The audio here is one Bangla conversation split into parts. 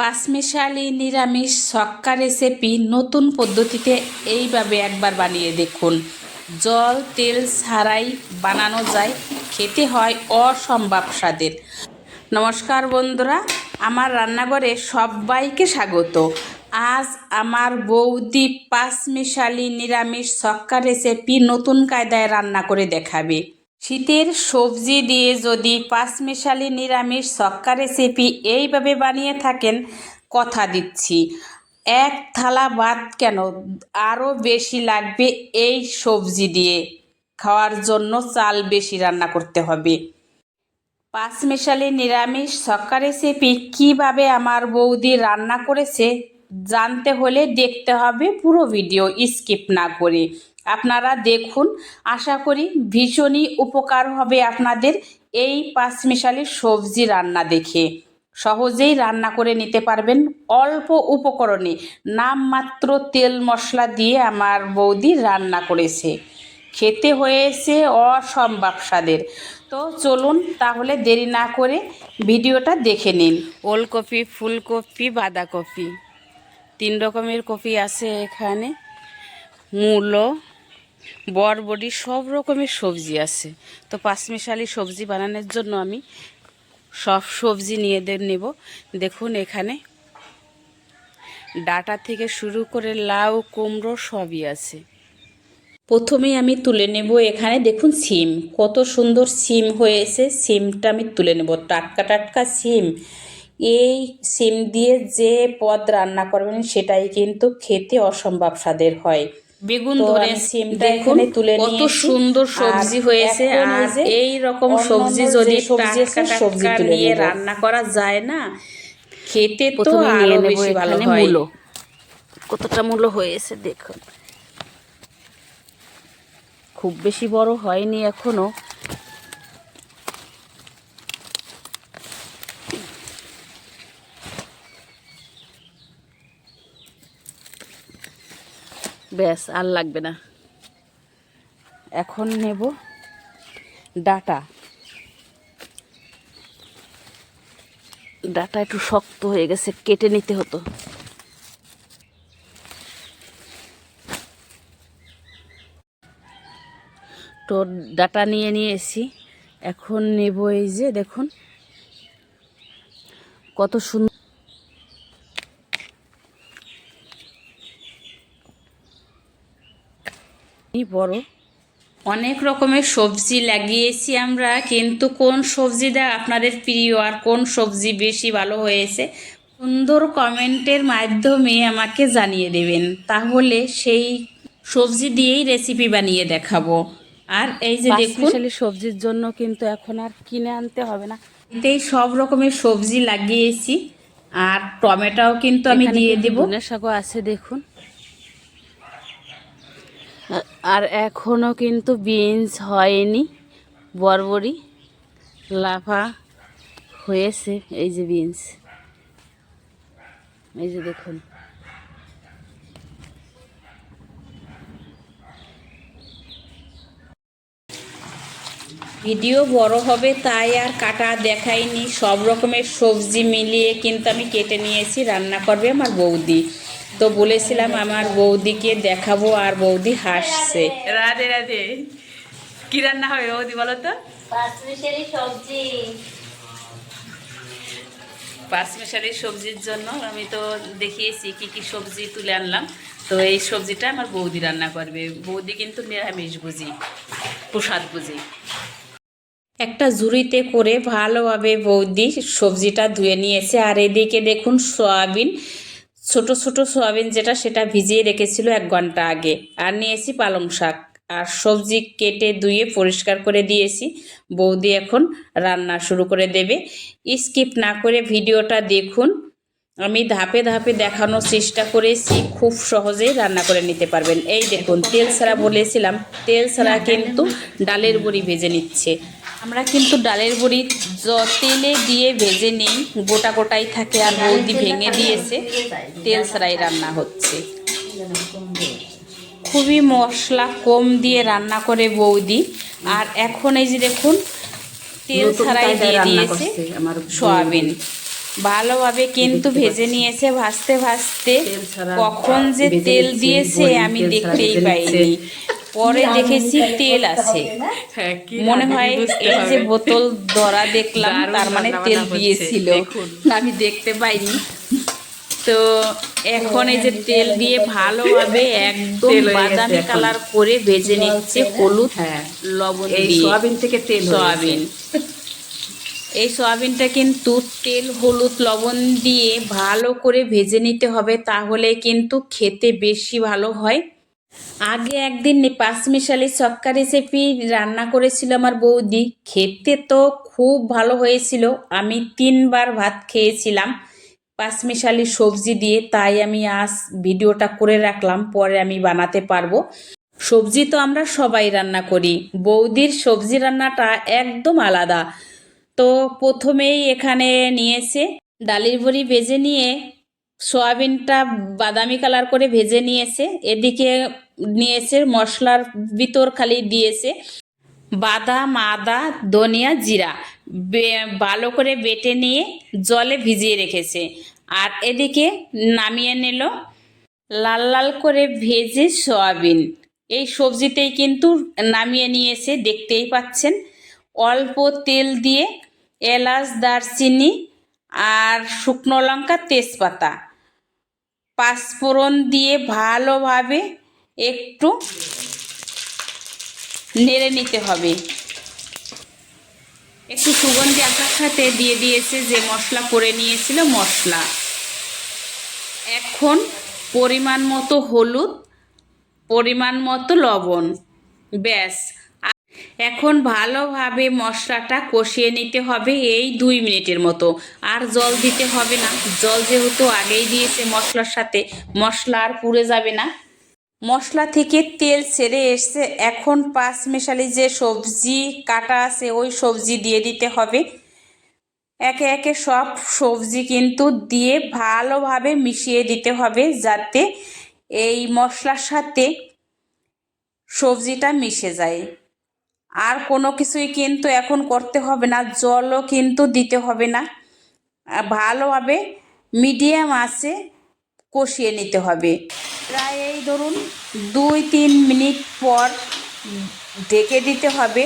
পাঁচমিশালি নিরামিষ, ছক্কা রেসিপি নতুন পদ্ধতিতে এইভাবে একবার বানিয়ে দেখুন। জল, তেল ছাড়াই বানানো যায়, খেতে হয় অসম্ভব স্বাদের। নমস্কার বন্ধুরা, আমার রান্নাঘরে সবাইকে স্বাগত। আজ আমার বৌদি পাঁচমিশালি নিরামিষ, ছক্কা রেসিপি নতুন কায়দায় রান্না করে দেখাবে। শীতের সবজি দিয়ে যদি পাঁচমিশালি নিরামিষ ছক্কা রেসিপি এইভাবে বানিয়ে থাকেন, কথা দিচ্ছি। এক থালা ভাত কেন আরও বেশি লাগবে এই সবজি দিয়ে? খাওয়ার জন্য চাল বেশি রান্না করতে হবে। পাঁচমিশালি নিরামিষ ছক্কা রেসিপি কীভাবে আমার বৌদি রান্না করেছে, জানতে হলে দেখতে হবে পুরো ভিডিও স্কিপ না করে। আপনারা দেখুন। আশা করি ভীষণই উপকার হবে আপনাদের এই পাঁচমিশালি সবজি রান্না দেখে। সহজেই রান্না করে নিতে পারবেন অল্প উপকরণে। নামমাত্র তেল মশলা দিয়ে আমার বৌদি রান্না করেছে। খেতে হয়েছে অসম্ভব স্বাদের। তো চলুন তাহলে দেরি না করে ভিডিওটা দেখে নিন। ওলকপি, ফুলকপি, বাঁধাকপি। তিন রকমের কপি আছে এখানে। মূলো বরবটি সব রকমের সবজি আছে। তো পাঁচমিশালি সবজি বানানোর জন্য আমি সব সবজি নিয়ে নেব। দেখুন এখানে ডাটা থেকে শুরু করে লাউ, কুমড়ো সবই আছে। প্রথমেই আমি তুলে নেব এখানে, দেখুন সিম, কত সুন্দর সিম হয়েছে। সিমটা আমি তুলে নেব, টাটকা টাটকা সিম। এই সিম দিয়ে যে পদ রান্না করবেন, সেটাই কিন্তু খেতে অসম্ভব স্বাদের হয়। বেগুন ধরে দেখুন কত সুন্দর সবজি হয়েছে। আর এই রকম সবজি যদি সবজি টাটকা টাটকা নিয়ে রান্না করা যায় না খেতে তো প্রথমে আরও বেশি ভালো হয়। কতটা মূল্য হয়েছে দেখুন। খুব বেশি বড় হয়নি এখনও। ব্যাস, আর লাগবে না। এখন নেব ডাটা। ডাটা একটু শক্ত হয়ে গেছে, কেটে নিতে হতো। তো ডাটা নিয়ে নিয়ে এসি এখন নেব এই যে, দেখুন। কত সুন্দর বড়। অনেক রকমের সবজি লাগিয়েছি আমরা কিন্তু কোন সবজিটা আপনাদের প্রিয় আর কোন সবজি বেশি ভালো হয়েছে সুন্দর কমেন্টের মাধ্যমে আমাকে জানিয়ে দেবেন। তাহলে সেই সবজি দিয়েই রেসিপি বানিয়ে দেখাবো। আর এই যে দেখুন। সবজির জন্য কিন্তু এখন আর কিনে আনতে হবে না। এতেই সব রকমের সবজি লাগিয়েছি আর টমেটোও কিন্তু আমি দিয়ে দেবো। শাকও আছে দেখুন। আর এখনও কিন্তু বিনস হয়নি, বরবরি, লাফা হয়েছে, এই যে বিনস। এই যে দেখুন। ভিডিও বড় হবে তাই আর কাটা দেখাইনি, সব রকমের সবজি মিলিয়ে কিন্তু আমি কেটে নিয়েছি, রান্না করবে আমার বৌদি। তো বলেছিলাম আমার বৌদিকে দেখাবো আর বৌদি হাসছে। রাধে রাধে। কি রান্না হবে বৌদি বলো তো? পাঁচমিশালি সবজি। পাঁচমিশালি সবজির জন্য আমি তো দেখিয়েছি কি কি সবজি তুলে আনলাম। তো এই সবজিটা আমার বৌদি রান্না করবে। বৌদি কিন্তু নিরামিষ বুঝি প্রসাদ বুঝি একটা ঝুড়িতে করে ভালোভাবে বৌদি সবজিটা ধুয়ে নিয়েছে। আর এদিকে দেখুন সয়াবিন ছোট ছোট সয়াবিন যেটা সেটা ভিজিয়ে রেখেছিল এক ঘণ্টা আগে। আর নিয়েছি পালং শাক। আর সবজি কেটে ধুয়ে পরিষ্কার করে দিয়েছি। বৌদি এখন রান্না শুরু করে দেবে। স্কিপ না করে ভিডিওটা দেখুন। আমি ধাপে ধাপে দেখানোর চেষ্টা করেছি। খুব সহজেই রান্না করে নিতে পারবেন। এই দেখুন, তেল ছাড়া বলেছিলাম, তেল ছাড়া কিন্তু ডালের বড়ি ভেজে নিচ্ছে। আমরা কিন্তু ডালের বড়ি তেলে দিয়ে ভেজে নেই গোটা গোটাই থাকে আর বৌদি ভেঙে দিয়েছে তেল ছাড়াই রান্না হচ্ছে খুবই মশলা কম দিয়ে রান্না করে বৌদি আর এখন এই যে দেখুন তেল ছাড়াই দিয়ে দিয়েছে। সয়াবিন ভালোভাবে কিন্তু ভেজে নিয়েছে ভাজতে ভাজতে কখন যে তেল দিয়েছে আমি দেখতেই পাইনি। পরে দেখেছি তেল আছে। হ্যাঁ, মনে হয় এই যে বোতল ধরা দেখলাম তার মানে তেল দিয়েছিল। আমি দেখতে পাইনি। তো এখন এই যে তেল দিয়ে ভালোভাবে একদম বাদামি কালার করে ভেজে নিচ্ছে হলুদ হ্যাঁ। লবণ এই দিয়ে। সোয়াবিন থেকে তেল হয়ে সয়াবিন। এই সয়াবিনটা কিন্তু তেল হলুদ লবণ দিয়ে ভালো করে ভেজে নিতে হবে তাহলে কিন্তু খেতে বেশি ভালো হয়। আগে একদিন পাঁচমিশালি ছক্কা রেসিপি রান্না করেছিল আমার বৌদি। খেতে তো খুব ভালো হয়েছিল। আমি তিনবার ভাত খেয়েছিলাম পাঁচমিশালি সবজি দিয়ে। তাই আমি আজ ভিডিওটা করে রাখলাম, পরে আমি বানাতে পারব। সবজি তো আমরা সবাই রান্না করি। বৌদির সবজি রান্নাটা একদম আলাদা। তো প্রথমেই এখানে নিয়েছে ডালির বড়ি ভেজে নিয়ে সয়াবিনটা বাদামি কালার করে ভেজে নিয়েছে। এদিকে নিয়েছে মশলার ভিতর খালি দিয়েছে বাদাম, আদা, ধনিয়া, জিরা। ভালো করে বেটে নিয়ে জলে ভিজিয়ে রেখেছে। আর এদিকে নামিয়ে নিল লাল লাল করে ভেজে সয়াবিন। এই সবজিতেই কিন্তু নামিয়ে নিয়েছে, দেখতেই পাচ্ছেন। অল্প তেল দিয়ে এলাচ, দারচিনি আর শুকনো লঙ্কা, তেজপাতা। পাঁচফোড়ন দিয়ে ভালোভাবে একটু নেড়ে নিতে হবে। একটু সুগন্ধি সাথে দিয়ে দিয়েছে যে মশলা করে নিয়েছিল মশলা। এখন পরিমাণ মতো হলুদ, পরিমাণ মতো লবণ, ব্যাস। এখন ভালোভাবে মশলাটা কষিয়ে নিতে হবে এই দুই মিনিটের মতো। আর জল দিতে হবে না। জল যেহেতু আগেই দিয়েছে মশলার সাথে, মশলা আর পুড়ে যাবে না। মশলা থেকে তেল ছেড়ে এসছে। এখন পাঁচ মেশালি যে সবজি কাটা আছে, ওই সবজি দিয়ে দিতে হবে। একে একে সব সবজি কিন্তু দিয়ে ভালোভাবে মিশিয়ে দিতে হবে যাতে এই মশলার সাথে সবজিটা মিশে যায়। আর কোনো কিছুই কিন্তু এখন করতে হবে না, জলও কিন্তু দিতে হবে না। ভালোভাবে মিডিয়াম আছে, কষিয়ে নিতে হবে। প্রায় এই ধরুন দুই তিন মিনিট পর ঢেকে দিতে হবে।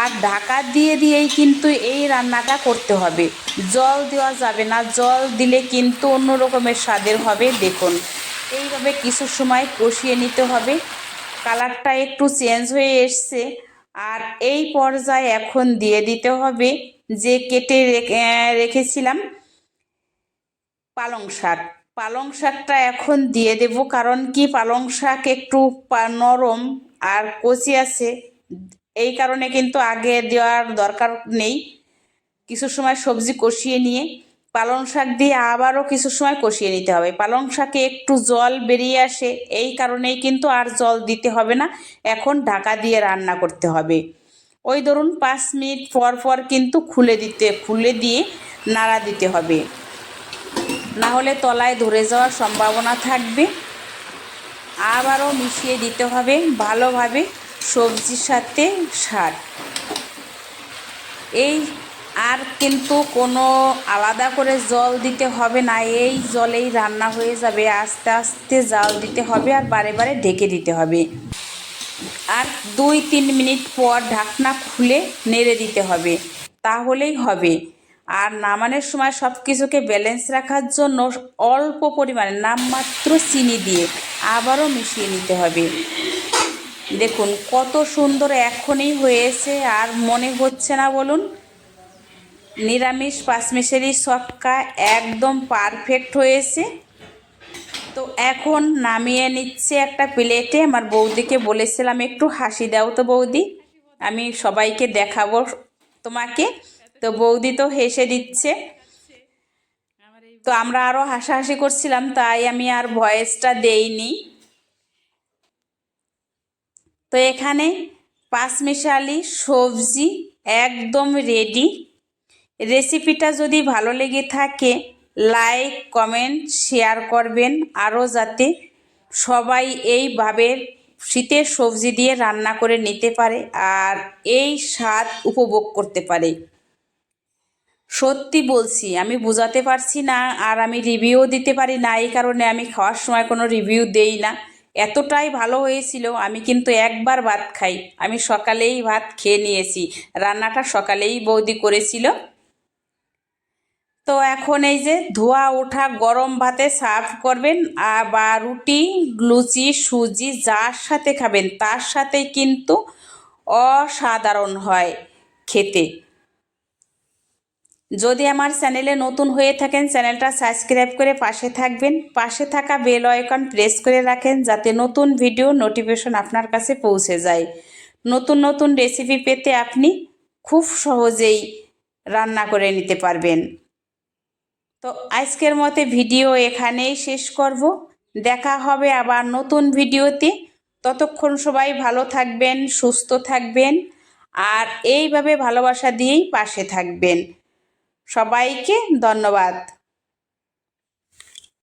আর ঢাকা দিয়ে দিয়েই কিন্তু এই রান্নাটা করতে হবে। জল দেওয়া যাবে না, জল দিলে কিন্তু অন্য রকমের স্বাদের হবে, দেখুন। এইভাবে কিছু সময় কষিয়ে নিতে হবে। কালারটা একটু চেঞ্জ হয়ে এসছে। আর এই পর্যায়ে এখন দিয়ে দিতে হবে যে কেটে রেখে রেখেছিলাম পালং শাক। পালং শাকটা এখন দিয়ে দেব কারণ কি? পালং শাক একটু নরম আর কচি আছে। এই কারণে কিন্তু আগে দেওয়ার দরকার নেই। কিছু সময় সবজি কষিয়ে নিয়ে পালং শাক দিয়ে আবারও কিছু সময় কষিয়ে নিতে হবে। পালং শাকে একটু জল বেরিয়ে আসে, এই কারণেই কিন্তু আর জল দিতে হবে না। এখন ঢাকা দিয়ে রান্না করতে হবে। ওই ধরুন পাঁচ মিনিট পর পর কিন্তু খুলে দিতে, খুলে দিয়ে নাড়া দিতে হবে। না হলে তলায় ধরে যাওয়ার সম্ভাবনা থাকবে। আবারও মিশিয়ে দিতে হবে ভালোভাবে সবজির সাথে শাক এই আর কিন্তু কোনো আলাদা করে জল দিতে হবে না। এই জলেই রান্না হয়ে যাবে। আস্তে আস্তে জাল দিতে হবে আর বারে বারে ঢেকে দিতে হবে। আর দুই তিন মিনিট পর ঢাকনা খুলে নেড়ে দিতে হবে। তাহলেই হবে। আর নামানোর সময় সব কিছুকে ব্যালেন্স রাখার জন্য অল্প পরিমাণে নামমাত্র চিনি দিয়ে আবারও মিশিয়ে নিতে হবে। দেখুন কত সুন্দর এখনই হয়েছে আর মনে হচ্ছে না বলুন। নিরামিষ পাঁচমিশেরি সক্কা একদম পারফেক্ট হয়েছে। তো এখন নামিয়ে নিচ্ছে একটা প্লেটে আমার বৌদিকে বলেছিলাম, একটু হাসি দাও তো বৌদি। আমি সবাইকে দেখাবো তোমাকে। তো বৌদি তো হেসে দিচ্ছে। তো আমরা আরও হাসাহাসি করছিলাম, তাই আমি আর ভয়েসটা দেইনি। তো এখানে পাঁচমিশালি সবজি একদম রেডি রেসিপিটা যদি ভালো লেগে থাকে, লাইক, কমেন্ট, শেয়ার করবেন আরও যাতে সবাই এইভাবে শীতের সবজি দিয়ে রান্না করে নিতে পারে আর এই স্বাদ উপভোগ করতে পারে। সত্যি বলছি, আমি বোঝাতে পারছি না আর আমি রিভিউ দিতে পারি না, এই কারণে আমি খাওয়ার সময় কোনো রিভিউ দেই না। এতটাই ভালো হয়েছিল, আমি কিন্তু একবার ভাত খাই। আমি সকালেই ভাত খেয়ে নিয়েছি, রান্নাটা সকালেই বৌদি করেছিল। তো এখন এই যে ধোয়া ওঠা গরম ভাতে সার্ভ করবেন বা রুটি, লুচি, সুজি, যার সাথে খাবেন, তার সাথেই কিন্তু অসাধারণ হয় খেতে। যদি আমার চ্যানেলে নতুন হয়ে থাকেন, চ্যানেলটা সাবস্ক্রাইব করে পাশে থাকবেন, পাশে থাকা বেল আইকন প্রেস করে রাখেন, যাতে নতুন ভিডিও নোটিফিকেশন আপনার কাছে পৌঁছে যায়। নতুন নতুন রেসিপি পেতে আপনি খুব সহজেই রান্না করে নিতে পারবেন। তো আজকের মতে ভিডিও এখানেই শেষ করব। দেখা হবে আবার নতুন ভিডিওতে। ততক্ষণ সবাই ভালো থাকবেন, সুস্থ থাকবেন, আর এইভাবে ভালোবাসা দিয়েই পাশে থাকবেন। সবাইকে ধন্যবাদ।